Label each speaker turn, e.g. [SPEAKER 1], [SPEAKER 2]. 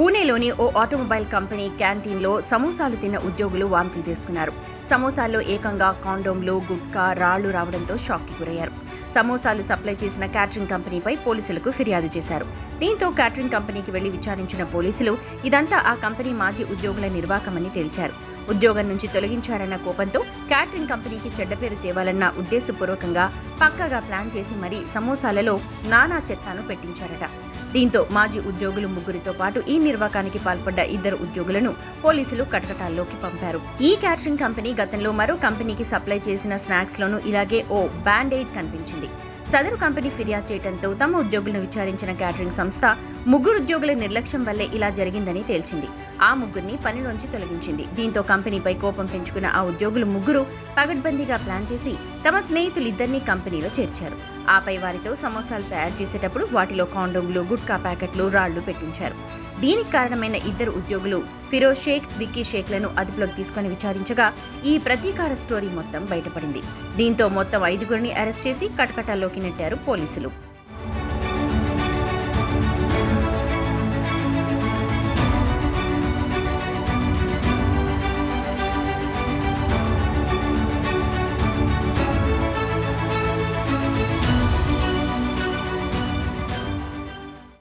[SPEAKER 1] పూణేలోని ఓ automobile company క్యాంటీన్లో సమోసాలు తిన్న ఉద్యోగులు వాంతులు చేసుకున్నారు. సమోసాల్లో ఏకంగా కాండోమ్లు గుట్కా రాళ్ళు రావడంతో షాక్కి గురయ్యారు. సమోసాలు సప్లై చేసిన క్యాటరింగ్ కంపెనీపై పోలీసులకు ఫిర్యాదు చేశారు. దీంతో క్యాటరింగ్ కంపెనీకి వెళ్ళి విచారించిన పోలీసులు ఇదంతా ఆ కంపెనీ మాజీ ఉద్యోగుల నిర్వాకమని తేల్చారు. ఉద్యోగం నుంచి తొలగించారన్న కోపంతో క్యాటరింగ్ కంపెనీకి చెడ్డ పేరు తేవాలన్న ఉద్దేశపూర్వకంగా పక్కగా ప్లాన్ చేసి మరీ సమోసాలలో నానా చెత్తాను పెట్టించారట. దీంతో మాజీ ఉద్యోగులు ముగ్గురితో పాటు ఈ నిర్వాకానికి పాల్పడ్డ ఇద్దరు ఉద్యోగులను పోలీసులు కటకటాల్లోకి పంపారు. ఈ క్యాటరింగ్ కంపెనీ గతంలో మరో కంపెనీకి సప్లై చేసిన స్నాక్స్లోనూ ఇలాగే ఓ బ్యాండ్ కనిపించింది. సదరు కంపెనీ ఫిర్యాదు చేయడంతో తమ ఉద్యోగులను విచారించిన క్యాటరింగ్ సంస్థ ముగ్గురు ఉద్యోగుల నిర్లక్ష్యం వల్లే ఇలా జరిగిందని తేల్చింది. ఆ ముగ్గురిని పనిలోంచి తొలగించింది. దీంతో కంపెనీపై కోపం పెంచుకున్న ఆ ఉద్యోగులు ముగ్గురు పగడ్బందీగా ప్లాన్ చేసి తమ స్నేహితులిద్దరినీ కంపెనీలో చేర్చారు. ఆపై వారితో సమోసాలు తయారు చేసేటప్పుడు వాటిలో కాండోమ్లు గుట్కా ప్యాకెట్లు రాళ్ళు పెట్టించారు. దీనికి కారణమైన ఇద్దరు ఉద్యోగులు ఫిరోజ్ షేక్ విక్కీ షేక్లను అదుపులోకి తీసుకొని విచారించగా ఈ ప్రతీకార స్టోరీ మొత్తం బయటపడింది. దీంతో మొత్తం ఐదుగురిని అరెస్ట్ చేసి కటకటాల్లోకి నెట్టారు పోలీసులు.